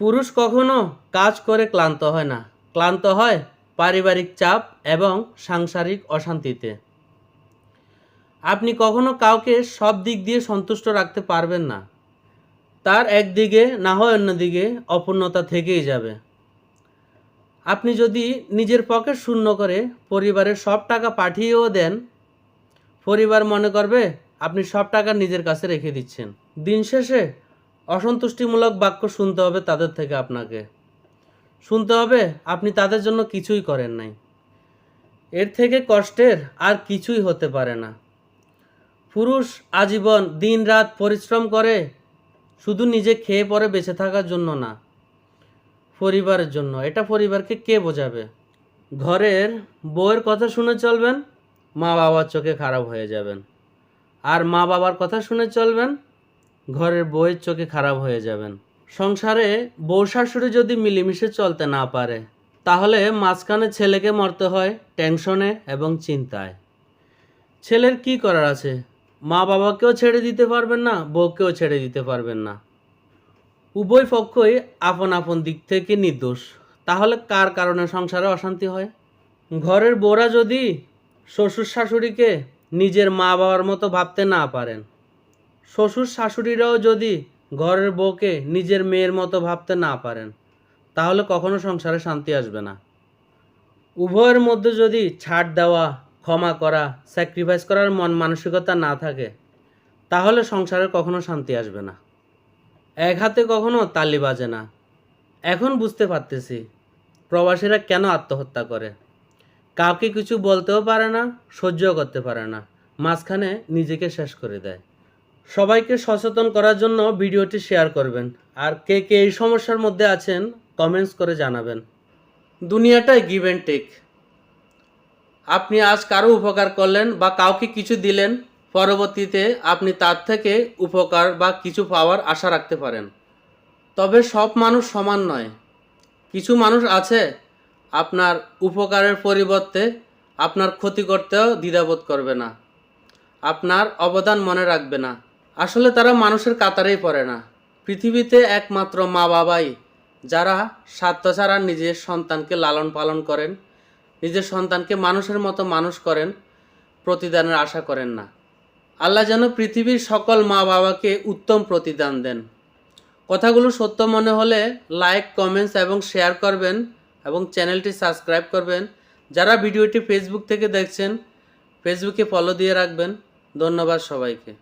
পুরুষ কখনো কাজ করে ক্লান্ত হয় না। ক্লান্ত হয় পারিবারিক চাপ এবং সাংসারিক অশান্তিতে। আপনি কখনো কাউকে সব দিক দিয়ে সন্তুষ্ট রাখতে পারবেন না। তার একদিকে না হয় অন্যদিকে অপূর্ণতা থেকেই যাবে। আপনি যদি নিজের পকেট শূন্য করে পরিবারের সব টাকা পাঠিয়েও দেন, পরিবার মনে করবে আপনি সব টাকা নিজের কাছে রেখে দিচ্ছেন। দিন শেষে অসন্তুষ্টিমূলক বাক্য শুনতে হবে তাদের থেকে আপনাকে। শুনতে হবে, আপনি তাদের জন্য কিছুই করেন নাই। এর থেকে কষ্টের আর কিছুই হতে পারে না। পুরুষ আজীবন দিন রাত পরিশ্রম করে, শুধু নিজে খেয়ে পরে বেঁচে থাকার জন্য না, পরিবারের জন্য। এটা পরিবারকে কে বোঝাবে? ঘরের বউয়ের কথা শুনে চলবেন মা বাবার চোখে খারাপ হয়ে যাবেন। আর মা বাবার কথা শুনে চলবেন ঘরের বউয়ের চোখে খারাপ হয়ে যাবেন। সংসারে বউ শাশুড়ি যদি মিলেমিশে চলতে না পারে, তাহলে মাঝখানে ছেলেকে মরতে হয় টেনশনে এবং চিন্তায়। ছেলের কি করার আছে? মা বাবাকেও ছেড়ে দিতে পারবেন না, বউকেও ছেড়ে দিতে পারবেন না। উভয় পক্ষই আপন আপন দিক থেকে নির্দোষ। তাহলে কার কারণে সংসারে অশান্তি হয়? ঘরের বউরা যদি শ্বশুর শাশুড়িকে নিজের মা বাবার মতো ভাবতে না পারেন শ্বশুর শাশুড়িরাও যদি ঘরের বউকে নিজের মেয়ের মতো ভাবতে না পারেন, তাহলে কখনো সংসারে শান্তি আসবে না। উভয়ের মধ্যে যদি ছাড় দেওয়া, ক্ষমা করা স্যাক্রিফাইস করার মন মানসিকতা না থাকে, তাহলে সংসারে কখনো শান্তি আসবে না। এক হাতে কখনো তালি বাজে না। এখন বুঝতে পারতেছি প্রবাসীরা কেন আত্মহত্যা করে। কাউকে কিছু বলতেও পারে না, সহ্যও করতে পারে না। মাঝখানে নিজেকে শেষ করে দেয়। সবাইকে সচেতন করার জন্য ভিডিওটি শেয়ার করবেন। আর কে কে এই সমস্যার মধ্যে আছেন কমেন্টস করে জানাবেন। দুনিয়াটাই গিভ অ্যান্ড টেক আপনি আজ কারও উপকার করলেন বা কাউকে কিছু দিলেন, পরবর্তীতে আপনি তার থেকে উপকার বা কিছু পাওয়ার আশা রাখতে পারেন। তবে সব মানুষ সমান নয়। কিছু মানুষ আছে, আপনার উপকারের পরিবর্তে আপনার ক্ষতি করতেও দ্বিধাবোধ করবে না। আপনার অবদান মনে রাখবে না। আসলে তারা মানুষের কাতারেই পড়ে না। পৃথিবীতে একমাত্র মা বাবাই, যারা স্বার্থ ছাড়া নিজের সন্তানকে লালন পালন করেন, নিজের সন্তানকে মানুষের মতো মানুষ করেন, প্রতিদানের আশা করেন না। আল্লাহ যেন পৃথিবীর সকল মা বাবাকে উত্তম প্রতিদান দেন। কথাগুলো সত্য মনে হলে লাইক কমেন্টস এবং শেয়ার করবেন এবং চ্যানেলটি সাবস্ক্রাইব করবেন। যারা ভিডিওটি ফেসবুক থেকে দেখছেন ফেসবুকে ফলো দিয়ে রাখবেন। ধন্যবাদ সবাইকে।